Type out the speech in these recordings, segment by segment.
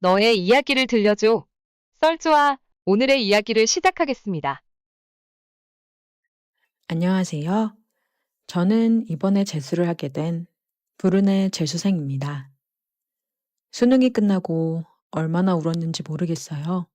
너의 이야기를 들려줘. 썰주와 오늘의 이야기를 시작하겠습니다. 안녕하세요. 저는 이번에 재수를 하게 된 불운의 재수생입니다. 수능이 끝나고 얼마나 울었는지 모르겠어요.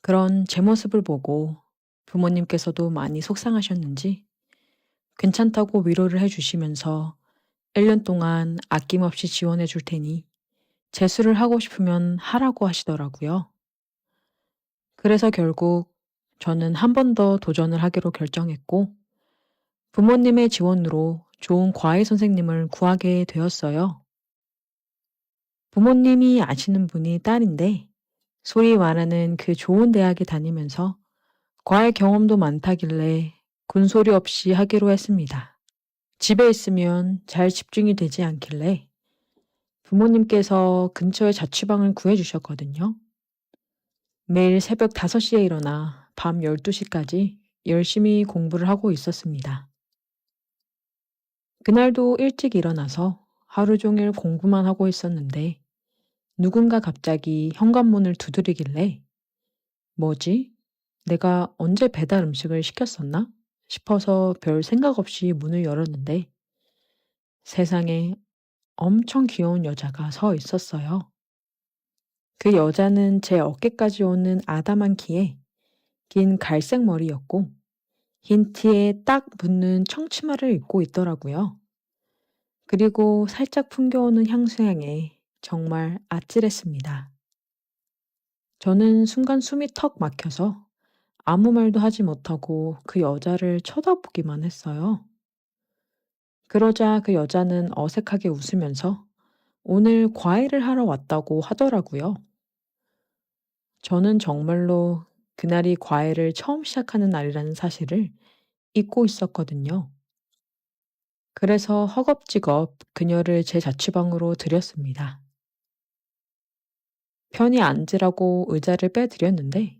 그런 제 모습을 보고 부모님께서도 많이 속상하셨는지 괜찮다고 위로를 해주시면서 1년 동안 아낌없이 지원해 줄 테니 재수를 하고 싶으면 하라고 하시더라고요. 그래서 결국 저는 한 번 더 도전을 하기로 결정했고 부모님의 지원으로 좋은 과외 선생님을 구하게 되었어요. 부모님이 아시는 분이 딸인데 소위 말하는 그 좋은 대학에 다니면서 과외 경험도 많다길래 군소리 없이 하기로 했습니다. 집에 있으면 잘 집중이 되지 않길래 부모님께서 근처에 자취방을 구해주셨거든요. 매일 새벽 5시에 일어나 밤 12시까지 열심히 공부를 하고 있었습니다. 그날도 일찍 일어나서 하루 종일 공부만 하고 있었는데 누군가 갑자기 현관문을 두드리길래 뭐지? 내가 언제 배달 음식을 시켰었나? 싶어서 별 생각 없이 문을 열었는데 세상에 엄청 귀여운 여자가 서 있었어요. 그 여자는 제 어깨까지 오는 아담한 키에 긴 갈색 머리였고 흰 티에 딱 붙는 청치마를 입고 있더라고요. 그리고 살짝 풍겨오는 향수향에 정말 아찔했습니다. 저는 순간 숨이 턱 막혀서 아무 말도 하지 못하고 그 여자를 쳐다보기만 했어요. 그러자 그 여자는 어색하게 웃으면서 오늘 과외를 하러 왔다고 하더라고요. 저는 정말로 그날이 과외를 처음 시작하는 날이라는 사실을 잊고 있었거든요. 그래서 허겁지겁 그녀를 제 자취방으로 들였습니다. 편히 앉으라고 의자를 빼드렸는데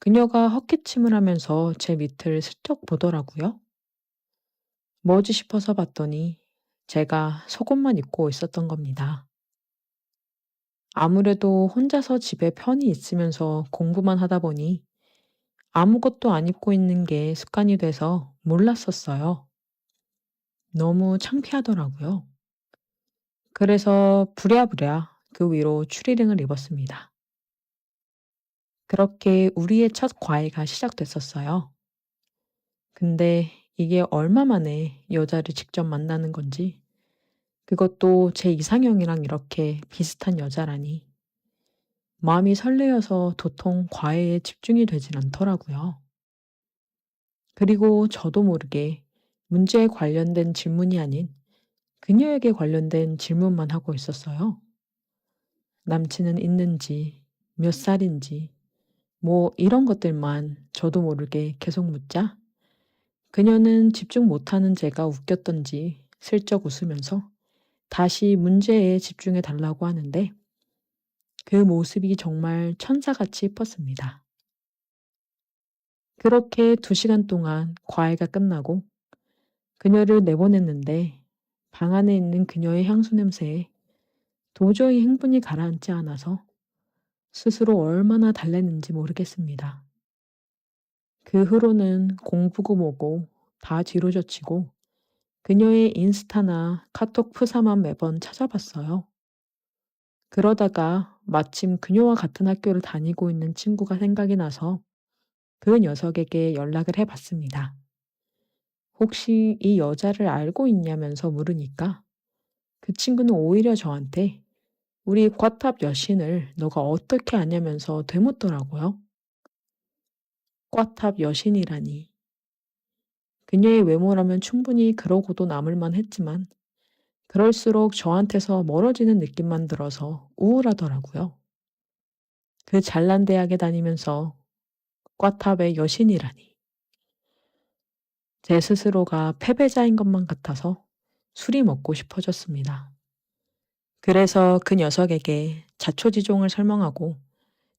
그녀가 헛기침을 하면서 제 밑을 슬쩍 보더라고요. 뭐지 싶어서 봤더니 제가 속옷만 입고 있었던 겁니다. 아무래도 혼자서 집에 편히 있으면서 공부만 하다 보니 아무것도 안 입고 있는 게 습관이 돼서 몰랐었어요. 너무 창피하더라고요. 그래서 부랴부랴 그 위로 추리링을 입었습니다. 그렇게 우리의 첫 과외가 시작됐었어요. 근데 이게 얼마 만에 여자를 직접 만나는 건지, 그것도 제 이상형이랑 이렇게 비슷한 여자라니, 마음이 설레어서 도통 과외에 집중이 되진 않더라고요. 그리고 저도 모르게 문제에 관련된 질문이 아닌 그녀에게 관련된 질문만 하고 있었어요. 남친은 있는지, 몇 살인지, 뭐 이런 것들만 저도 모르게 계속 묻자 그녀는 집중 못하는 제가 웃겼던지 슬쩍 웃으면서 다시 문제에 집중해 달라고 하는데 그 모습이 정말 천사같이 이뻤습니다. 그렇게 두 시간 동안 과외가 끝나고 그녀를 내보냈는데 방 안에 있는 그녀의 향수 냄새에 도저히 흥분이 가라앉지 않아서 스스로 얼마나 달랬는지 모르겠습니다. 그 후로는 공부고 뭐고 다 뒤로 젖히고 그녀의 인스타나 카톡 프사만 매번 찾아봤어요. 그러다가 마침 그녀와 같은 학교를 다니고 있는 친구가 생각이 나서 그 녀석에게 연락을 해봤습니다. 혹시 이 여자를 알고 있냐면서 물으니까 그 친구는 오히려 저한테 우리 과탑 여신을 너가 어떻게 아냐면서 되묻더라고요. 과탑 여신이라니. 그녀의 외모라면 충분히 그러고도 남을만 했지만 그럴수록 저한테서 멀어지는 느낌만 들어서 우울하더라고요. 그 잘난 대학에 다니면서 과탑의 여신이라니. 제 스스로가 패배자인 것만 같아서 술이 먹고 싶어졌습니다. 그래서 그 녀석에게 자초지종을 설명하고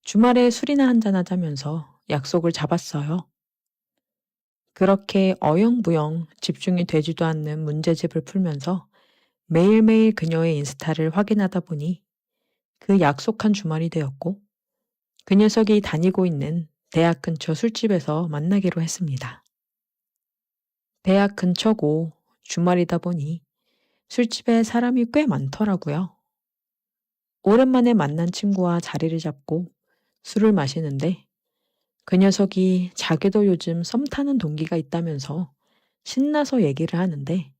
주말에 술이나 한잔 하자면서 약속을 잡았어요. 그렇게 어영부영 집중이 되지도 않는 문제집을 풀면서 매일매일 그녀의 인스타를 확인하다 보니 그 약속한 주말이 되었고, 그 녀석이 다니고 있는 대학 근처 술집에서 만나기로 했습니다. 대학 근처고 주말이다 보니 술집에 사람이 꽤 많더라고요. 오랜만에 만난 친구와 자리를 잡고 술을 마시는데 그 녀석이 자기도 요즘 썸 타는 동기가 있다면서 신나서 얘기를 하는데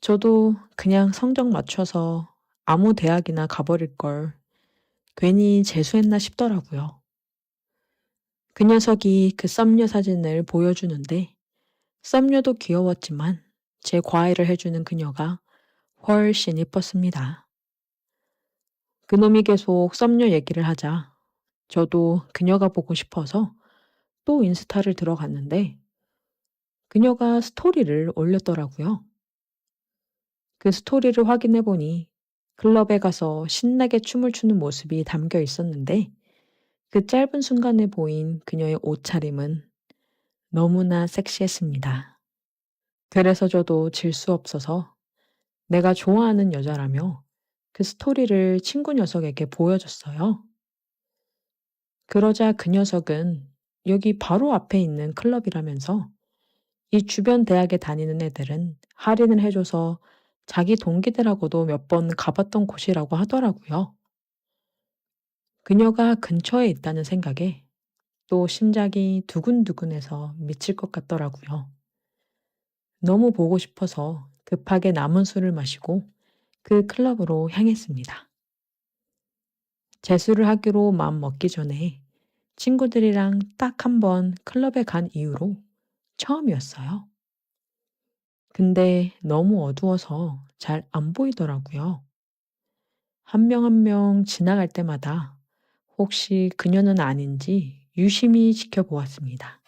저도 그냥 성적 맞춰서 아무 대학이나 가버릴 걸 괜히 재수했나 싶더라고요. 그 녀석이 그 썸녀 사진을 보여주는데 썸녀도 귀여웠지만 제 과외를 해주는 그녀가 훨씬 이뻤습니다. 그놈이 계속 썸녀 얘기를 하자 저도 그녀가 보고 싶어서 또 인스타를 들어갔는데 그녀가 스토리를 올렸더라고요. 그 스토리를 확인해 보니 클럽에 가서 신나게 춤을 추는 모습이 담겨 있었는데 그 짧은 순간에 보인 그녀의 옷차림은 너무나 섹시했습니다. 그래서 저도 질 수 없어서 내가 좋아하는 여자라며 그 스토리를 친구 녀석에게 보여줬어요. 그러자 그 녀석은 여기 바로 앞에 있는 클럽이라면서 이 주변 대학에 다니는 애들은 할인을 해줘서 자기 동기들하고도 몇 번 가봤던 곳이라고 하더라고요. 그녀가 근처에 있다는 생각에 또 심장이 두근두근해서 미칠 것 같더라고요. 너무 보고 싶어서 급하게 남은 술을 마시고 그 클럽으로 향했습니다. 재수를 하기로 마음 먹기 전에 친구들이랑 딱 한 번 클럽에 간 이후로 처음이었어요. 근데 너무 어두워서 잘 안 보이더라고요. 한 명 한 명 지나갈 때마다 혹시 그녀는 아닌지 유심히 지켜보았습니다.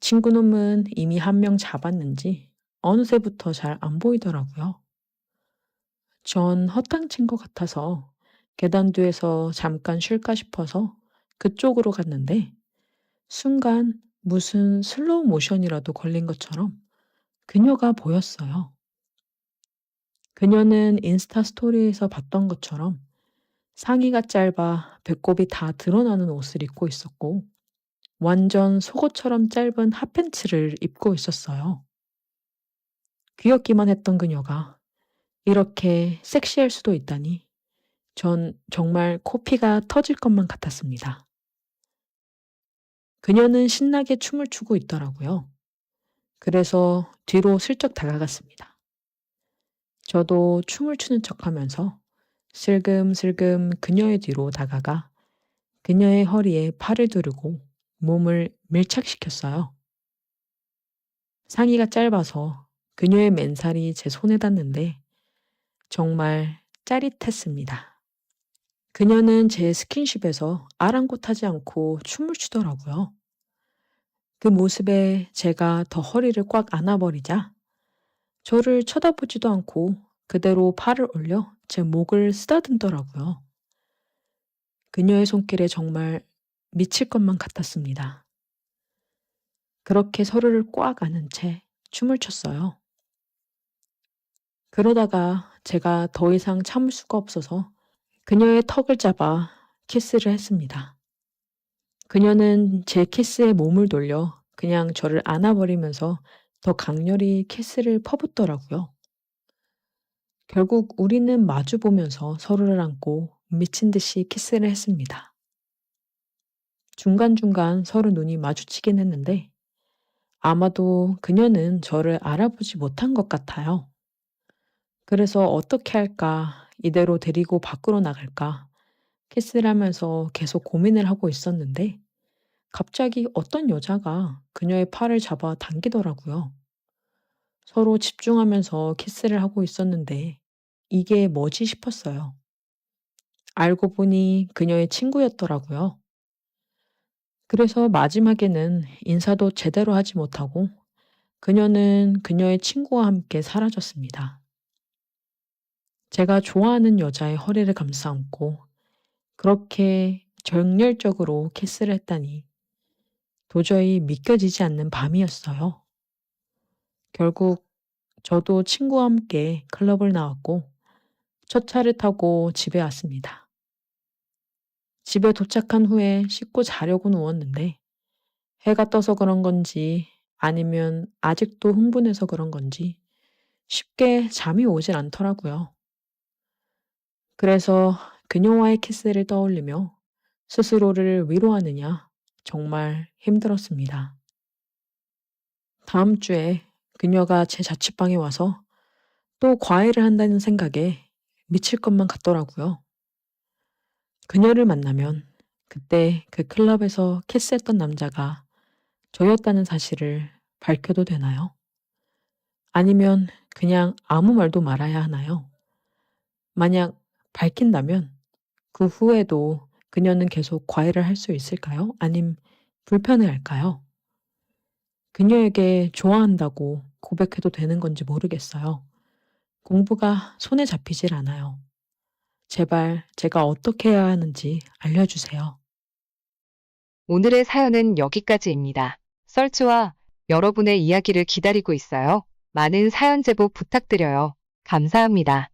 친구놈은 이미 한 명 잡았는지 어느새부터 잘 안 보이더라고요. 전 허탕친 것 같아서 계단 뒤에서 잠깐 쉴까 싶어서 그쪽으로 갔는데 순간 무슨 슬로우 모션이라도 걸린 것처럼 그녀가 보였어요. 그녀는 인스타 스토리에서 봤던 것처럼 상의가 짧아 배꼽이 다 드러나는 옷을 입고 있었고 완전 속옷처럼 짧은 핫팬츠를 입고 있었어요. 귀엽기만 했던 그녀가 이렇게 섹시할 수도 있다니 전 정말 코피가 터질 것만 같았습니다. 그녀는 신나게 춤을 추고 있더라고요. 그래서 뒤로 슬쩍 다가갔습니다. 저도 춤을 추는 척 하면서 슬금슬금 그녀의 뒤로 다가가 그녀의 허리에 팔을 두르고 몸을 밀착시켰어요. 상의가 짧아서 그녀의 맨살이 제 손에 닿는데 정말 짜릿했습니다. 그녀는 제 스킨십에서 아랑곳하지 않고 춤을 추더라고요. 그 모습에 제가 더 허리를 꽉 안아버리자 저를 쳐다보지도 않고 그대로 팔을 올려 제 목을 쓰다듬더라고요. 그녀의 손길에 정말 미칠 것만 같았습니다. 그렇게 서로를 꽉 안은 채 춤을 췄어요. 그러다가 제가 더 이상 참을 수가 없어서 그녀의 턱을 잡아 키스를 했습니다. 그녀는 제 키스에 몸을 돌려 그냥 저를 안아버리면서 더 강렬히 키스를 퍼붓더라고요. 결국 우리는 마주 보면서 서로를 안고 미친 듯이 키스를 했습니다. 중간중간 서로 눈이 마주치긴 했는데 아마도 그녀는 저를 알아보지 못한 것 같아요. 그래서 어떻게 할까, 이대로 데리고 밖으로 나갈까, 키스를 하면서 계속 고민을 하고 있었는데 갑자기 어떤 여자가 그녀의 팔을 잡아 당기더라고요. 서로 집중하면서 키스를 하고 있었는데 이게 뭐지 싶었어요. 알고 보니 그녀의 친구였더라고요. 그래서 마지막에는 인사도 제대로 하지 못하고 그녀는 그녀의 친구와 함께 사라졌습니다. 제가 좋아하는 여자의 허리를 감싸 안고 그렇게 정열적으로 키스를 했다니 도저히 믿겨지지 않는 밤이었어요. 결국 저도 친구와 함께 클럽을 나왔고 첫 차를 타고 집에 왔습니다. 집에 도착한 후에 씻고 자려고 누웠는데 해가 떠서 그런 건지 아니면 아직도 흥분해서 그런 건지 쉽게 잠이 오질 않더라고요. 그래서 그녀와의 키스를 떠올리며 스스로를 위로하느냐 정말 힘들었습니다. 다음 주에 그녀가 제 자취방에 와서 또 과외를 한다는 생각에 미칠 것만 같더라고요. 그녀를 만나면 그때 그 클럽에서 키스했던 남자가 저였다는 사실을 밝혀도 되나요? 아니면 그냥 아무 말도 말아야 하나요? 만약 밝힌다면 그 후에도 그녀는 계속 과외를 할 수 있을까요? 아님 불편해 할까요? 그녀에게 좋아한다고 고백해도 되는 건지 모르겠어요. 공부가 손에 잡히질 않아요. 제발 제가 어떻게 해야 하는지 알려주세요. 오늘의 사연은 여기까지입니다. 썰주와 여러분의 이야기를 기다리고 있어요. 많은 사연 제보 부탁드려요. 감사합니다.